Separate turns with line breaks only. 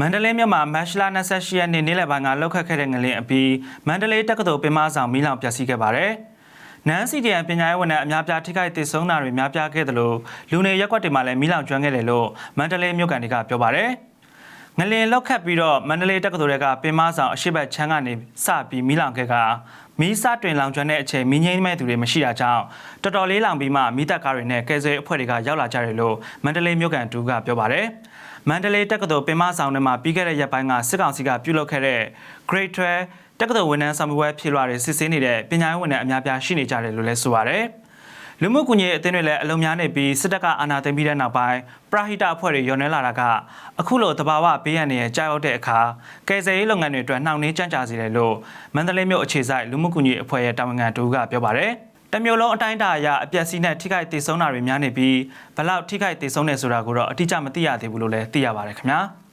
မန္တလေးမြို့မှာမတ်လ28ရက်နေ့နေ့လယ်ပိုင်းကလောက်ခတ်ခဲ့တဲ့ငလင်အပြီးမန္တလေးတက္ကသိုလ်ပင်မဆောင်မီးလောင်ပျက်စီးခဲ့ပါတယ်။နန်းစီတီအန်ပညာရေးဝန်ထမ်းအများပြားထိခိုက်ဒေဆုံးတာတွေများပြားခဲ့တယ်လို့လူနေရက်ကွက်တွေမှာလည်းမီးလောင်ကျွမ်းခဲ့တယ်လို့မန္တလေးမြို့ကန်တွေကပြောပါတယ်။ ငလင်လောက်ခတ်ပြီးတော့မန္တလေးတက္ကသိုလ်တွေကပင်မဆောင်အရှိတ်ချမ်းကနေစပြီးမီးလောင်ခဲ့ကမီးစတွင်လောင်ကျွမ်းတဲ့အချိန်မီးငိမ့်မဲ့သူတွေမရှိတာကြောင့်တော်တော်လေးလောင်ပြီးမှမီးတပ်ကားတွေနဲ့ကယ်ဆယ်ရေးအဖွဲ့တွေကရောက်လာကြတယ်လို့မန္တလေးမြို့ကန်တူကပြောပါတယ်။မန္တလေးတက္ကသိုလ်ပင်မဆောင်ထဲမှာပြီးခဲ့တဲ့ရက်ပိုင်းကစစ်ကောင်စီကပြုလုပ်ခဲ့တဲ့ Grade 12တက္ကသိုလ်ဝန်ထမ်းဆောင်ရွက်ဖြေလွှာတွေစစ်ဆေးနေတဲ့ပညာရေးဝန်ထမ်းအများပြားရှိနေကြတယ်လို့လည်းဆိုပါတယ်။ လူမှုကွန်ရက်အသင်းတွေလည်းအလုံးများနေပြီးစစ်တပ်ကအာဏာသိမ်းပြီးတဲ့နောက်ပိုင်းပရဟိတအဖွဲ့တွေရော်နေလာတာကအခုလိုတဘာဝဘေးရန်တွေကြောက်ရောက်တဲ့အခါကယ်ဆယ်ရေးလုပ်ငန်းတွေအတွက်နှောင့်နှေးကြန့်ကြာစေတယ်လို့မန္တလေးမြို့အခြေစိုက်လူမှုကွန်ရက်အဖွဲ့ရဲ့တာဝန်ခံတူကပြောပါတယ်။တမျိုးလုံးအတိုင်းအတာအရအပျက်စီးနဲ့ထိခိုက်ဒေဆုံးတာတွေများနေပြီးဘလောက်ထိခိုက်ဒေဆုံးနေဆိုတာကိုတော့အတိအကျမသိရသေးဘူးလို့လည်းသိရပါတယ်ခင်ဗျာ။